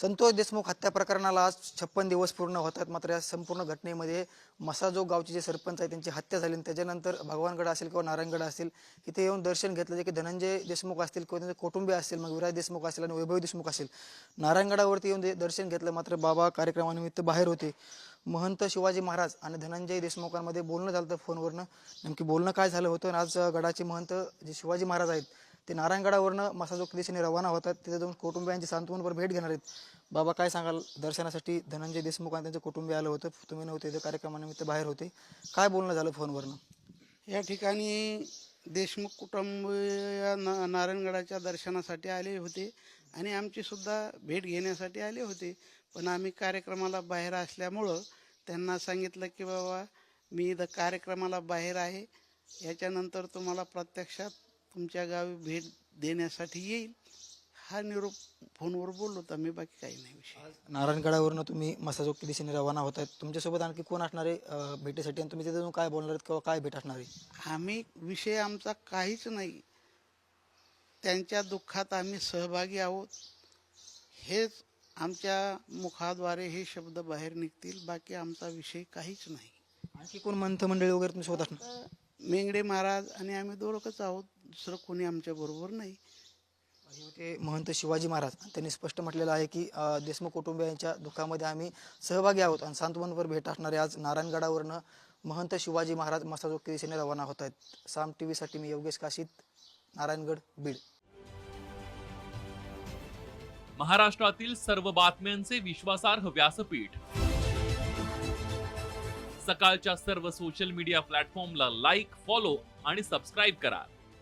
संतोष देशमुख हत्या प्रकरणाला आज छप्पन दिवस पूर्ण होतात. मात्र या संपूर्ण घटनेमध्ये मसाजो गावचे जे सरपंच आहेत त्यांची हत्या झाली आणि त्याच्यानंतर भगवानगड असेल किंवा नारायणगड असेल इथे येऊन दर्शन घेतलं जे की धनंजय देशमुख असतील किंवा त्यांचे कुटुंबीय असतील मग विराज देशमुख असेल आणि वैभव देशमुख असेल नारायणगडावरती येऊन दर्शन घेतलं मात्र बाबा कार्यक्रमानिमित्त बाहेर होते. महंत शिवाजी महाराज आणि धनंजय देशमुखांमध्ये बोलणं झालं होतं फोनवरनं. नेमकी बोलणं काय झालं होतं? आणि आज गडाचे महंत जे शिवाजी महाराज आहेत ते नारायणगडावरनं मसाजोग दिशेने रवाना होतात. तिथे जाऊन कुटुंबियांची सांत्वनपर भेट घेणार आहेत. बाबा काय सांगाल? दर्शनासाठी धनंजय देशमुख आणि त्यांचं कुटुंबीय आलं होतं. तुम्ही नव्हते. ते कार्यक्रमानिमित्त बाहेर होते. काय बोलणं झालं फोनवरनं? या ठिकाणी देशमुख कुटुंबीय ना नारायणगडाच्या दर्शनासाठी आले होते आणि आमचीसुद्धा भेट घेण्यासाठी आले होते. पण आम्ही कार्यक्रमाला बाहेर असल्यामुळं त्यांना सांगितलं की बाबा मी द कार्यक्रमाला बाहेर आहे. याच्यानंतर तुम्हाला प्रत्यक्षात तुमच्या गावी भेट देण्यासाठी येईल. हा निरोप फोनवर बोललो तर मी बाकी काही नाही विषय. नारायणगडावरनं तुम्ही मसाजोग दिशेने रवाना होत आहेत. तुमच्यासोबत आणखी कोण असणार आहे अं, भेटीसाठी आणि तुम्ही तिथे जाऊन काय बोलणार आहेत किंवा काय भेट असणार आहे? आम्ही विषय आमचा काहीच नाही. त्यांच्या दुःखात आम्ही सहभागी आहोत. हेच आमच्या मुखाद्वारे हे शब्द बाहेर निघतील. बाकी आमचा विषय काहीच नाही. आणखी कोण मंथ मंडळी वगैरे तुम्ही सोबत असणार? मेंगडे महाराज आणि आम्ही दोघंच आहोत. दुसरं कोणी आमच्या बरोबर नाही. हे होते महंत शिवाजी महाराज त्यांनी स्पष्ट म्हटलेलं आहे की अं, देशमुख कुटुंबियांच्या दुःखामध्ये आम्ही सहभागी आहोत आणि सांत्वनवर भेट असणारे आज नारायणगडावरनं महंत शिवाजी महाराज मसाजोग दिशेने रवाना होत आहेत. साम टी व्हीसाठी मी योगेश काशीत नारायणगड बीड. महाराष्ट्रातील सर्व बातम्यांचे विश्वासार्ह व्यासपीठ. सकाळच्या सर्व सोशल मीडिया प्लॅटफॉर्मला लाईक फॉलो आणि सबस्क्राईब करा.